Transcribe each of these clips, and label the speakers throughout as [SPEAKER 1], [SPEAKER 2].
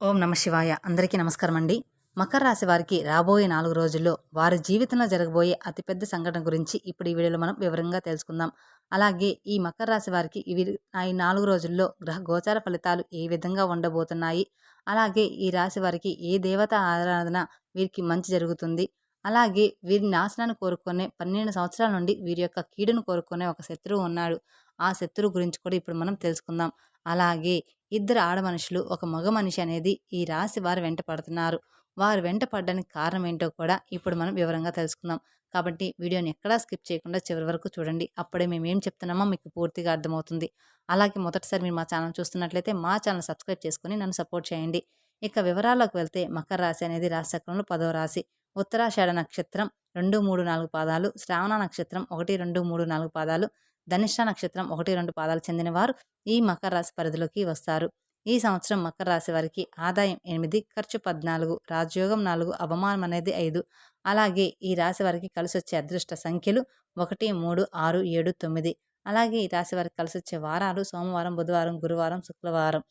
[SPEAKER 1] ఓం నమ శివాయ. అందరికీ నమస్కారం అండి. మకర రాశి వారికి రాబోయే నాలుగు రోజుల్లో వారి జీవితంలో జరగబోయే అతిపెద్ద సంఘటన గురించి ఇప్పుడు ఈ వీడియోలో మనం వివరంగా తెలుసుకుందాం. అలాగే ఈ మకర రాశి వారికి ఇవి ఈ నాలుగు రోజుల్లో గ్రహ గోచార ఫలితాలు ఏ విధంగా ఉండబోతున్నాయి? అలాగే ఈ రాశి వారికి ఏ దేవత ఆరాధన వీరికి మంచి జరుగుతుంది? అలాగే వీరి నాశనాన్ని కోరుకునే పన్నెండు సంవత్సరాల నుండి వీరి యొక్క కీడును కోరుకునే ఒక శత్రువు ఉన్నాడు. ఆ శత్రువు గురించి కూడా ఇప్పుడు మనం తెలుసుకుందాం. అలాగే ఇద్దరు ఆడ మనుషులు ఒక మగ మనిషి అనేది ఈ రాశి వారు వెంట పడుతున్నారు. వారు వెంట పడడానికి కారణం ఏంటో కూడా ఇప్పుడు మనం వివరంగా తెలుసుకుందాం. కాబట్టి వీడియోని ఎక్కడా స్కిప్ చేయకుండా చివరి వరకు చూడండి. అప్పుడే మేము ఏం చెప్తున్నామో మీకు పూర్తిగా అర్థమవుతుంది. అలాగే మొదటిసారి మీరు మా ఛానల్ చూస్తున్నట్లయితే మా ఛానల్ సబ్స్క్రైబ్ చేసుకుని నన్ను సపోర్ట్ చేయండి. ఇక వివరాల్లోకి వెళ్తే మకర రాశి అనేది రాశిచక్రంలో పదవ రాశి. ఉత్తరాషాఢ నక్షత్రం రెండు మూడు నాలుగు పాదాలు శ్రావణ నక్షత్రం ఒకటి రెండు మూడు నాలుగు పాదాలు ధనిష్ట నక్షత్రం ఒకటి రెండు పాదాలు చెందినవారు ఈ మకర రాశి పరిధిలోకి వస్తారు. ఈ సంవత్సరం మకర రాశి వారికి ఆదాయం ఎనిమిది ఖర్చు పద్నాలుగు రాజయోగం నాలుగు అవమానం అనేది ఐదు. అలాగే ఈ రాశి వారికి కలిసి వచ్చే అదృష్ట సంఖ్యలు ఒకటి మూడు ఆరు ఏడు తొమ్మిది. అలాగే ఈ రాశి వారికి కలిసి వచ్చే వారాలు సోమవారం బుధవారం గురువారం శుక్రవారం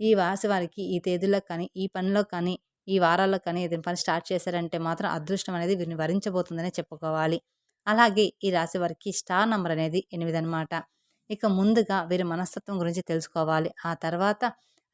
[SPEAKER 1] ఈ రాశి వారికి ఈ తేదీల్లో కానీ ఈ పనిలో కానీ ఈ వారాల్లో కానీ ఏదైనా పని స్టార్ట్ చేశారంటే మాత్రం అదృష్టం అనేది వీరిని వరించబోతుందనే చెప్పుకోవాలి. అలాగే ఈ రాశి వారికి స్టార్ నంబర్ అనేది ఎనిమిది అనమాట ఇక ముందుగా వీరి మనస్తత్వం గురించి తెలుసుకోవాలి. ఆ తర్వాత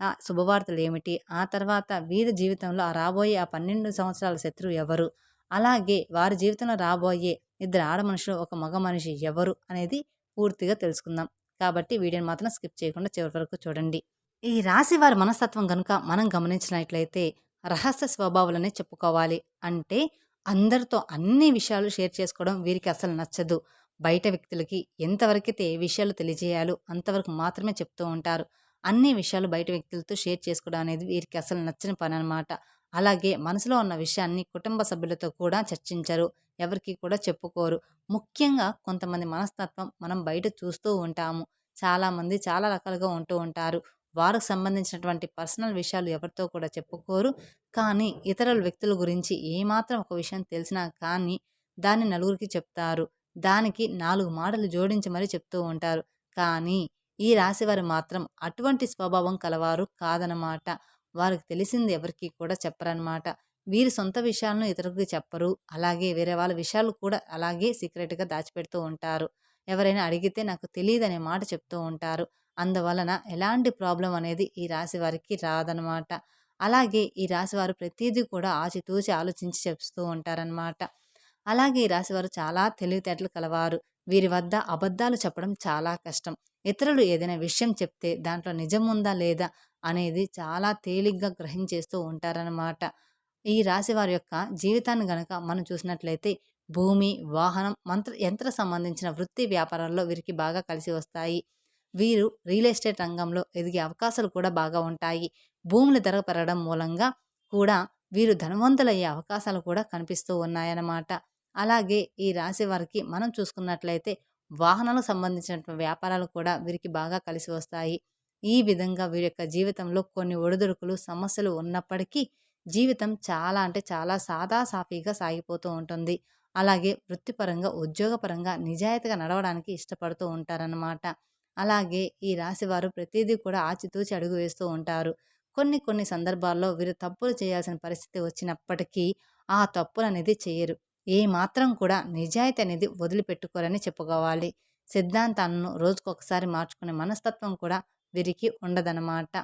[SPEAKER 1] ఆ శుభవార్తలు ఏమిటి? ఆ తర్వాత వీరి జీవితంలో ఆ రాబోయే ఆ పన్నెండు సంవత్సరాల శత్రువు ఎవరు? అలాగే వారి జీవితంలో రాబోయే ఇద్దరు ఆడ మనుషులు ఒక మగ మనిషి ఎవరు? అనేది పూర్తిగా తెలుసుకుందాం. కాబట్టి వీడియోని మాత్రం స్కిప్ చేయకుండా చివరి వరకు చూడండి. ఈ రాశి వారి మనస్తత్వం కనుక మనం గమనించినట్లయితే రహస్య స్వభావాలనే చెప్పుకోవాలి. అంటే అందరితో అన్ని విషయాలు షేర్ చేసుకోవడం వీరికి అసలు నచ్చదు. బయట వ్యక్తులకి ఎంతవరకైతే ఏ విషయాలు తెలియజేయాలో అంతవరకు మాత్రమే చెప్తూ ఉంటారు. అన్ని విషయాలు బయట వ్యక్తులతో షేర్ చేసుకోవడం అనేది వీరికి అసలు నచ్చని పని అనమాట అలాగే మనసులో ఉన్న విషయాన్ని కుటుంబ సభ్యులతో కూడా చర్చించరు. ఎవరికి కూడా చెప్పుకోరు. ముఖ్యంగా కొంతమంది మనస్తత్వం మనం బయట చూస్తూ ఉంటాము. చాలామంది చాలా రకాలుగా ఉంటూ ఉంటారు. వారికి సంబంధించినటువంటి పర్సనల్ విషయాలు ఎవరితో కూడా చెప్పుకోరు. కానీ ఇతర వ్యక్తుల గురించి ఏమాత్రం ఒక విషయం తెలిసినా కానీ దాన్ని నలుగురికి చెప్తారు. దానికి నాలుగు మాటలు జోడించి మరీ చెప్తూ ఉంటారు. కానీ ఈ రాశివారు మాత్రం అటువంటి స్వభావం కలవారు కాదనమాట వారికి తెలిసింది ఎవరికి కూడా చెప్పరనమాట వీరి సొంత విషయాలను ఇతరులకు చెప్పరు. అలాగే వేరే వాళ్ళ విషయాలు కూడా అలాగే సీక్రెట్గా దాచిపెడుతూ ఉంటారు. ఎవరైనా అడిగితే నాకు తెలియదనే మాట చెప్తూ ఉంటారు. అందువలన ఎలాంటి ప్రాబ్లం అనేది ఈ రాశి వారికి రాదనమాట. అలాగే ఈ రాశివారు ప్రతిదీ కూడా ఆచితూచి ఆలోచించి చెప్తూ ఉంటారనమాట. అలాగే ఈ రాశివారు చాలా తెలివితేటలు కలవారు. వీరి వద్ద అబద్ధాలు చెప్పడం చాలా కష్టం. ఇతరులు ఏదైనా విషయం చెప్తే దాంట్లో నిజం ఉందా లేదా అనేది చాలా తేలిగ్గా గ్రహించేస్తూ ఉంటారనమాట. ఈ రాశి వారి యొక్క జీవితాన్ని గనక మనం చూసినట్లయితే భూమి వాహనం మంత్ర యంత్ర సంబంధించిన వృత్తి వ్యాపారాల్లో వీరికి బాగా కలిసి వస్తాయి. వీరు రియల్ ఎస్టేట్ రంగంలో ఎదిగే అవకాశాలు కూడా బాగా ఉంటాయి. భూములు ధర పెరగడం మూలంగా కూడా వీరు ధనవంతులయ్యే అవకాశాలు కూడా కనిపిస్తూ ఉన్నాయన్నమాట. అలాగే ఈ రాశి వారికి మనం చూసుకున్నట్లయితే వాహనాలకు సంబంధించిన వ్యాపారాలు కూడా వీరికి బాగా కలిసి వస్తాయి. ఈ విధంగా వీరి యొక్క జీవితంలో కొన్ని ఒడిదుడుకులు సమస్యలు ఉన్నప్పటికీ జీవితం చాలా అంటే చాలా సాదా సాఫీగా సాగిపోతూ ఉంటుంది. అలాగే వృత్తిపరంగా ఉద్యోగపరంగా నిజాయితీగా నడవడానికి ఇష్టపడుతూ ఉంటారన్నమాట. అలాగే ఈ రాశివారు ప్రతిదీ కూడా ఆచితూచి అడుగు వేస్తూ ఉంటారు. కొన్ని కొన్ని సందర్భాల్లో వీరు తప్పులు చేయాల్సిన పరిస్థితి వచ్చినప్పటికీ ఆ తప్పులు అనేది చేయరు. ఏ మాత్రం కూడా నిజాయితీ అనేది వదిలిపెట్టుకోరని చెప్పుకోవాలి. సిద్ధాంతాలను రోజుకొకసారి మార్చుకునే మనస్తత్వం కూడా వీరికి ఉండదన్నమాట.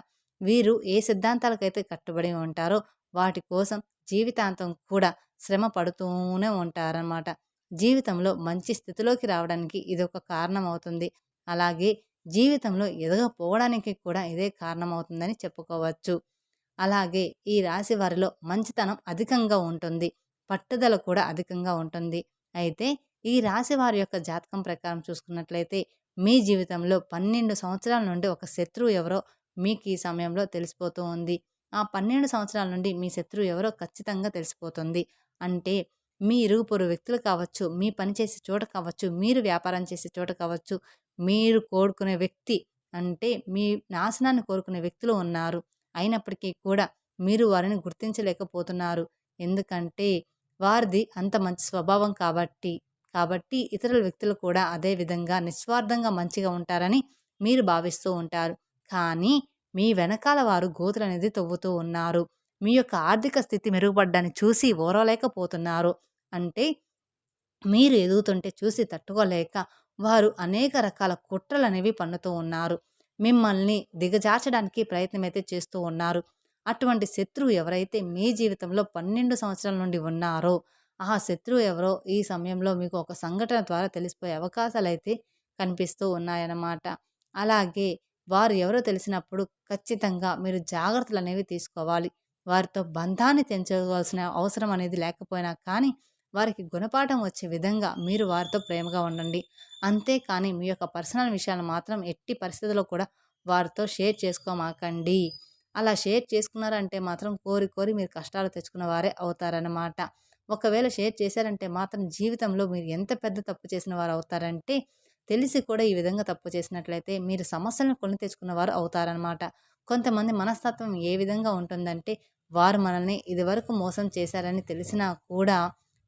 [SPEAKER 1] వీరు ఏ సిద్ధాంతాలకైతే కట్టుబడి ఉంటారో వాటి కోసం జీవితాంతం కూడా శ్రమ పడుతూనే ఉంటారన్నమాట. జీవితంలో మంచి స్థితిలోకి రావడానికి ఇది ఒక కారణం అవుతుంది అలాగే జీవితంలో ఎదగపోవడానికి కూడా ఇదే కారణమవుతుందని చెప్పుకోవచ్చు. అలాగే ఈ రాశి వారిలో మంచితనం అధికంగా ఉంటుంది. పట్టుదల కూడా అధికంగా ఉంటుంది. అయితే ఈ రాశి వారి యొక్క జాతకం ప్రకారం చూసుకున్నట్లయితే మీ జీవితంలో పన్నెండు సంవత్సరాల నుండి ఒక శత్రువు ఎవరో మీకు ఈ సమయంలో తెలిసిపోతూ ఉంది. ఆ పన్నెండు సంవత్సరాల నుండి మీ శత్రువు ఎవరో ఖచ్చితంగా తెలిసిపోతుంది. అంటే మీ ఇరుగు పొరుగు వ్యక్తులు కావచ్చు మీ పనిచేసే చోట కావచ్చు మీరు వ్యాపారం చేసే చోట కావచ్చు మీరు కోరుకునే వ్యక్తి అంటే మీ నాశనాన్ని కోరుకునే వ్యక్తులు ఉన్నారు. అయినప్పటికీ కూడా మీరు వారిని గుర్తించలేకపోతున్నారు. ఎందుకంటే వారిది అంత మంచి స్వభావం కాబట్టి కాబట్టి ఇతరుల వ్యక్తులు కూడా అదే విధంగా నిస్వార్థంగా మంచిగా ఉంటారని మీరు భావిస్తూ ఉంటారు. కానీ మీ వెనకాల వారు గోతులనేది తవ్వుతూ ఉన్నారు. మీ యొక్క ఆర్థిక స్థితి మెరుగుపడ్డాన్ని చూసి ఓరలేకపోతున్నారు అంటే మీరు ఎదుగుతుంటే చూసి తట్టుకోలేక వారు అనేక రకాల కుట్రలు అనేవి పన్నుతూ ఉన్నారు. మిమ్మల్ని దిగజార్చడానికి ప్రయత్నం అయితే చేస్తూ ఉన్నారు. అటువంటి శత్రువు ఎవరైతే మీ జీవితంలో పన్నెండు సంవత్సరాల నుండి ఉన్నారో ఆ శత్రువు ఎవరో ఈ సమయంలో మీకు ఒక సంఘటన ద్వారా తెలిసిపోయే అవకాశాలు అయితే కనిపిస్తూ ఉన్నాయన్నమాట. అలాగే వారు ఎవరో తెలిసినప్పుడు ఖచ్చితంగా మీరు జాగ్రత్తలు అనేవి తీసుకోవాలి. వారితో బంధాన్ని తెంచుకోవాల్సిన అవసరం అనేది లేకపోయినా కానీ వారికి గుణపాఠం వచ్చే విధంగా మీరు వారితో ప్రేమగా ఉండండి. అంతేకాని మీ యొక్క పర్సనల్ విషయాలు మాత్రం ఎట్టి పరిస్థితుల్లో కూడా వారితో షేర్ చేసుకోమాకండి. అలా షేర్ చేసుకున్నారంటే మాత్రం కోరి కోరి మీరు కష్టాలు తెచ్చుకున్న వారే అవుతారన్నమాట. ఒకవేళ షేర్ చేశారంటే మాత్రం జీవితంలో మీరు ఎంత పెద్ద తప్పు చేసిన వారు అవుతారంటే తెలిసి కూడా ఈ విధంగా తప్పు చేసినట్లయితే మీరు సమస్యలను కొని తెచ్చుకున్న వారు అవుతారనమాట కొంతమంది మనస్తత్వం ఏ విధంగా ఉంటుందంటే వారు మనల్ని ఇదివరకు మోసం చేశారని తెలిసినా కూడా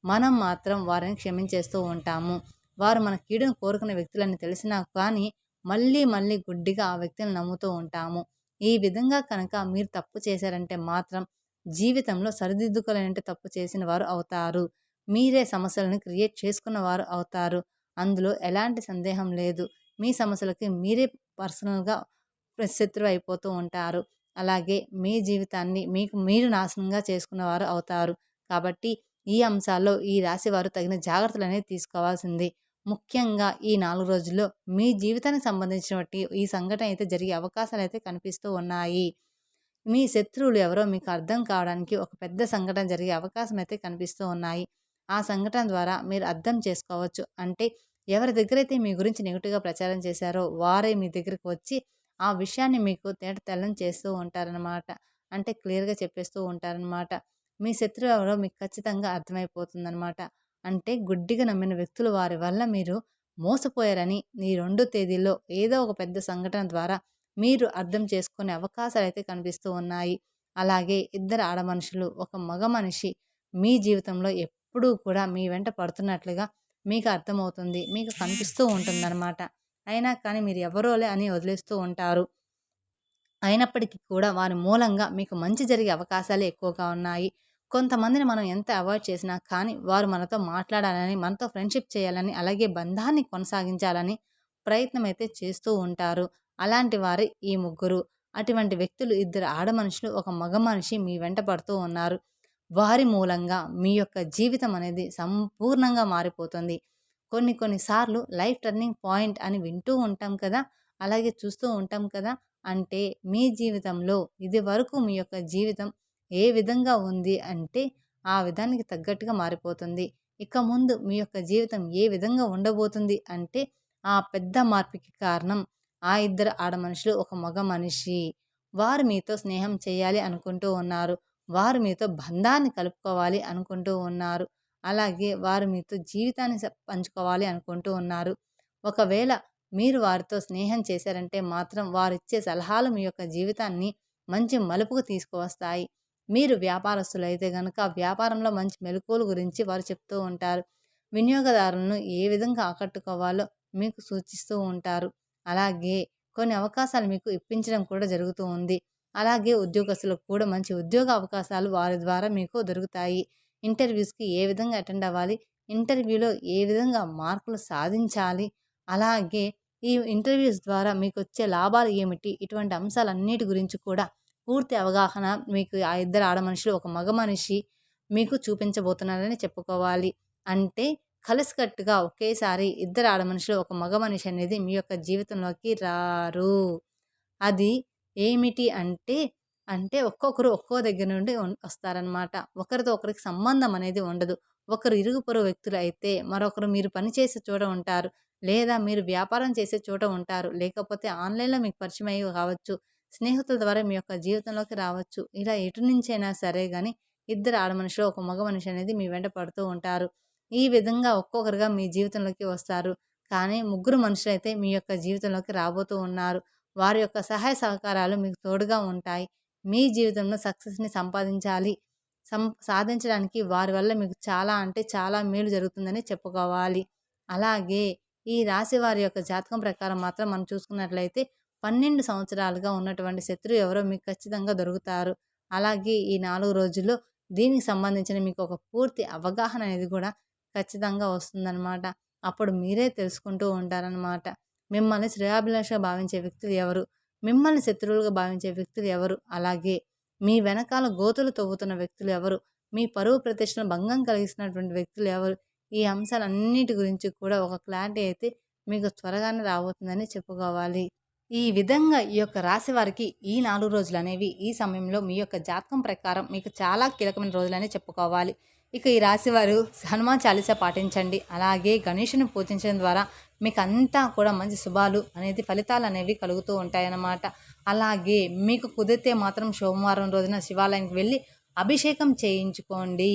[SPEAKER 1] మనం మాత్రం వారిని క్షమించేస్తూ ఉంటాము. వారు మన కీడును కోరుకున్న వ్యక్తులని తెలిసినా కానీ మళ్ళీ మళ్ళీ గుడ్డిగా ఆ వ్యక్తులను నమ్ముతూ ఉంటాము. ఈ విధంగా కనుక మీరు తప్పు చేశారంటే మాత్రం జీవితంలో సరిదిద్దుకోలేనంటే తప్పు చేసిన వారు అవుతారు. మీరే సమస్యలను క్రియేట్ చేసుకున్న వారు అవుతారు. అందులో ఎలాంటి సందేహం లేదు. మీ సమస్యలకి మీరే పర్సనల్గా శత్రువు అయిపోతూ ఉంటారు. అలాగే మీ జీవితాన్ని మీకు మీరు నాశనంగా చేసుకున్నవారు అవుతారు. కాబట్టి ఈ అంశాల్లో ఈ రాశి వారు తగిన జాగ్రత్తలు అనేది తీసుకోవాల్సింది. ముఖ్యంగా ఈ నాలుగు రోజుల్లో మీ జీవితానికి సంబంధించినటువంటి ఈ సంఘటన అయితే జరిగే అవకాశాలు అయితే కనిపిస్తూ ఉన్నాయి. మీ శత్రువులు ఎవరో మీకు అర్థం కావడానికి ఒక పెద్ద సంఘటన జరిగే అవకాశం అయితే కనిపిస్తూ ఉన్నాయి. ఆ సంఘటన ద్వారా మీరు అర్థం చేసుకోవచ్చు. అంటే ఎవరి దగ్గరైతే మీ గురించి నెగిటివ్గా ప్రచారం చేశారో వారే మీ దగ్గరికి వచ్చి ఆ విషయాన్ని మీకు తేట తెల్లం చేస్తూ ఉంటారనమాట అంటే క్లియర్గా చెప్పేస్తూ ఉంటారనమాట మీ శత్రువు ఎవరో మీకు ఖచ్చితంగా అర్థమైపోతుందనమాట అంటే గుడ్డిగా నమ్మిన వ్యక్తులు వారి వల్ల మీరు మోసపోయారని ఈ రెండు తేదీల్లో ఏదో ఒక పెద్ద సంఘటన ద్వారా మీరు అర్థం చేసుకునే అవకాశాలు అయితే కనిపిస్తూ ఉన్నాయి. అలాగే ఇద్దరు ఆడ మనుషులు ఒక మగ మనిషి మీ జీవితంలో ఎప్పుడూ కూడా మీ వెంట పడుతున్నట్లుగా మీకు అర్థమవుతుంది మీకు కనిపిస్తూ ఉంటుందన్నమాట. అయినా కానీ మీరు ఎవరోలే అని వదిలేస్తూ ఉంటారు. అయినప్పటికీ కూడా వారి మూలంగా మీకు మంచి జరిగే అవకాశాలు ఎక్కువగా ఉన్నాయి. కొంతమందిని మనం ఎంత అవాయిడ్ చేసినా కానీ వారు మనతో మాట్లాడాలని మనతో ఫ్రెండ్షిప్ చేయాలని అలాగే బంధాన్ని కొనసాగించాలని ప్రయత్నం అయితే చేస్తూ ఉంటారు. అలాంటి వారి ఈ ముగ్గురు అటువంటి వ్యక్తులు ఇద్దరు ఆడ మనుషులు ఒక మగ మనిషి మీ వెంట పడుతూ ఉన్నారు. వారి మూలంగా మీ యొక్క జీవితం అనేది సంపూర్ణంగా మారిపోతుంది. కొన్ని కొన్నిసార్లు లైఫ్ టర్నింగ్ పాయింట్ అని వింటూ ఉంటాం కదా! అలాగే చూస్తూ ఉంటాం కదా! అంటే మీ జీవితంలో ఇది వరకు మీ యొక్క జీవితం ఏ విధంగా ఉంది అంటే ఆ విధానికి తగ్గట్టుగా మారిపోతుంది. ఇక ముందు మీ యొక్క జీవితం ఏ విధంగా ఉండబోతుంది అంటే ఆ పెద్ద మార్పుకి కారణం ఆ ఇద్దరు ఆడ మనుషులు ఒక మగ మనిషి. వారు మీతో స్నేహం చేయాలి అనుకుంటూ ఉన్నారు. వారు మీతో బంధాన్ని కలుపుకోవాలి అనుకుంటూ ఉన్నారు. అలాగే వారు మీతో జీవితాన్ని పంచుకోవాలి అనుకుంటూ ఉన్నారు. ఒకవేళ మీరు వారితో స్నేహం చేశారంటే మాత్రం వారిచ్చే సలహాలు మీ యొక్క జీవితాన్ని మంచి మలుపుకు తీసుకువస్తాయి. మీరు వ్యాపారస్తులు అయితే కనుక వ్యాపారంలో మంచి మెలకువల గురించి వారు చెప్తూ ఉంటారు. వినియోగదారులను ఏ విధంగా ఆకట్టుకోవాలో మీకు సూచిస్తూ ఉంటారు. అలాగే కొన్ని అవకాశాలు మీకు ఇప్పించడం కూడా జరుగుతూ ఉంది. అలాగే ఉద్యోగస్తులకు కూడా మంచి ఉద్యోగ అవకాశాలు వారి ద్వారా మీకు దొరుకుతాయి. ఇంటర్వ్యూస్కి ఏ విధంగా అటెండ్ అవ్వాలి? ఇంటర్వ్యూలో ఏ విధంగా మార్కులు సాధించాలి? అలాగే ఈ ఇంటర్వ్యూస్ ద్వారా మీకు వచ్చే లాభాలు ఏమిటి? ఇటువంటి అంశాలన్నిటి గురించి కూడా పూర్తి అవగాహన మీకు ఆ ఇద్దరు ఆడ మనుషులు ఒక మగ మనిషి మీకు చూపించబోతున్నారని చెప్పుకోవాలి. అంటే కలిసికట్టుగా ఒకేసారి ఇద్దరు ఆడ మనుషులు ఒక మగ మనిషి అనేది మీ యొక్క జీవితంలోకి రారు. అది ఏమిటి అంటే అంటే ఒక్కొక్కరు ఒక్కో దగ్గర నుండి వస్తారనమాట ఒకరితో ఒకరికి సంబంధం అనేది ఉండదు. ఒకరు ఇరుగు పొరుగు వ్యక్తులు అయితే మరొకరు మీరు పనిచేసే చోట ఉంటారు. లేదా మీరు వ్యాపారం చేసే చోట ఉంటారు. లేకపోతే ఆన్లైన్లో మీకు పరిచయం అయ్యి కావచ్చు. స్నేహితుల ద్వారా మీ యొక్క జీవితంలోకి రావచ్చు. ఇలా ఎటు నుంచైనా సరే కానీ ఇద్దరు ఆడ మనుషులు ఒక మగ మనిషి అనేది మీ వెంట పడుతూ ఉంటారు. ఈ విధంగా ఒక్కొక్కరుగా మీ జీవితంలోకి వస్తారు. కానీ ముగ్గురు మనుషులు అయితే మీ యొక్క జీవితంలోకి రాబోతూ ఉన్నారు. వారి యొక్క సహాయ సహకారాలు మీకు తోడుగా ఉంటాయి. మీ జీవితంలో సక్సెస్ని సంపాదించాలి. సం సాధించడానికి వారి వల్ల మీకు చాలా అంటే చాలా మేలు జరుగుతుందని చెప్పుకోవాలి. అలాగే ఈ రాశి వారి యొక్క జాతకం ప్రకారం మాత్రం మనం చూసుకున్నట్లయితే పన్నెండు సంవత్సరాలుగా ఉన్నటువంటి శత్రువు ఎవరో మీకు ఖచ్చితంగా దొరుకుతారు. అలాగే ఈ నాలుగు రోజుల్లో దీనికి సంబంధించిన మీకు ఒక పూర్తి అవగాహన అనేది కూడా ఖచ్చితంగా వస్తుందన్నమాట. అప్పుడు మీరే తెలుసుకుంటూ ఉంటారనమాట మిమ్మల్ని శ్రేయాభిలాషగా భావించే వ్యక్తులు ఎవరు? మిమ్మల్ని శత్రువులుగా భావించే వ్యక్తులు ఎవరు? అలాగే మీ వెనకాల గోతులు తవ్వుతున్న వ్యక్తులు ఎవరు? మీ పరువు ప్రతిష్టను భంగం కలిగిస్తున్నటువంటి వ్యక్తులు ఎవరు? ఈ అంశాలన్నిటి గురించి కూడా ఒక క్లారిటీ అయితే మీకు త్వరగానే రాబోతుందని చెప్పుకోవాలి. ఈ విధంగా ఈ యొక్క రాశి వారికి ఈ నాలుగు రోజులు అనేవి ఈ సమయంలో మీ యొక్క జాతకం ప్రకారం మీకు చాలా కీలకమైన రోజులనే చెప్పుకోవాలి. ఇక ఈ రాశి వారు హనుమాన్ చాలీస పాటించండి. అలాగే గణేషుని పూజించడం ద్వారా మీకు అంతా కూడా మంచి శుభాలు అనేది ఫలితాలు అనేవి కలుగుతూ ఉంటాయన్నమాట. అలాగే మీకు కుదిరితే మాత్రం సోమవారం రోజున శివాలయానికి వెళ్ళి అభిషేకం చేయించుకోండి.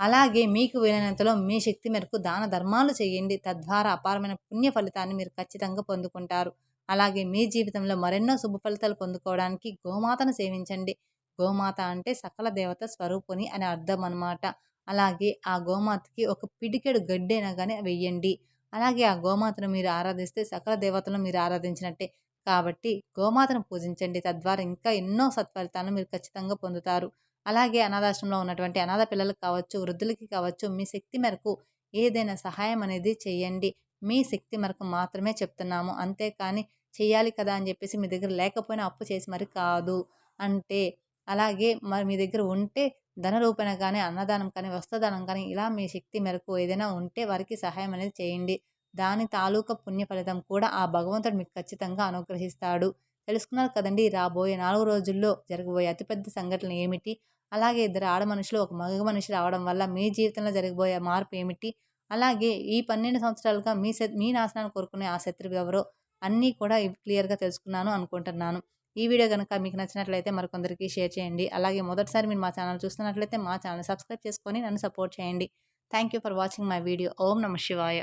[SPEAKER 1] అలాగే మీకు వీలైనంతలో మీ శక్తి మేరకు దాన ధర్మాలు చేయండి. తద్వారా అపారమైన పుణ్య ఫలితాన్ని మీరు ఖచ్చితంగా పొందుకుంటారు. అలాగే మీ జీవితంలో మరెన్నో శుభ ఫలితాలు పొందుకోవడానికి గోమాతను సేవించండి. గోమాత అంటే సకల దేవత స్వరూపుని అని అర్థం అనమాట అలాగే ఆ గోమాతకి ఒక పిడికెడు గడ్డైనా కానీ వెయ్యండి. అలాగే ఆ గోమాతను మీరు ఆరాధిస్తే సకల దేవతలను మీరు ఆరాధించినట్టే. కాబట్టి గోమాతను పూజించండి. తద్వారా ఇంకా ఎన్నో సత్ఫలితాలను మీరు ఖచ్చితంగా పొందుతారు. అలాగే అనాథాశ్రమంలో ఉన్నటువంటి అనాథ పిల్లలకు కావచ్చు వృద్ధులకి కావచ్చు మీ శక్తి మేరకు ఏదైనా సహాయం అనేది చేయండి. మీ శక్తి మేరకు మాత్రమే చెప్తున్నాము. అంతేకాని చేయాలి కదా అని చెప్పేసి మీ దగ్గర లేకపోయినా అప్పు చేసి మరి కాదు అంటే అలాగే మరి మీ దగ్గర ఉంటే ధన రూపణ కానీ అన్నదానం కానీ వస్త్రదానం కానీ ఇలా మీ శక్తి మేరకు ఏదైనా ఉంటే వారికి సహాయం అనేది చేయండి. దాని తాలూకా పుణ్య ఫలితం కూడా ఆ భగవంతుడు మీకు ఖచ్చితంగా అనుగ్రహిస్తాడు. తెలుసుకున్నారు కదండి. రాబోయే నాలుగు రోజుల్లో జరగబోయే అతిపెద్ద సంఘటన ఏమిటి? అలాగే ఇద్దరు ఆడ మనుషులు ఒక మగ మనిషి రావడం వల్ల మీ జీవితంలో జరగబోయే మార్పు ఏమిటి? అలాగే ఈ పన్నెండు సంవత్సరాలుగా మీ మీ నాశనాన్ని కోరుకునే ఆ శత్రువు ఎవరో అన్నీ కూడా క్లియర్గా తెలుసుకున్నాను అనుకుంటున్నాను. ఈ వీడియో కనుక మీకు నచ్చినట్లయితే మరికొందరికి షేర్ చేయండి. అలాగే మొదటిసారి మీరు మా ఛానల్ చూస్తున్నట్లయితే మా ఛానల్ సబ్స్క్రైబ్ చేసుకొని నన్ను సపోర్ట్ చేయండి. Thank you for watching my video. ఓం నమ శివాయ.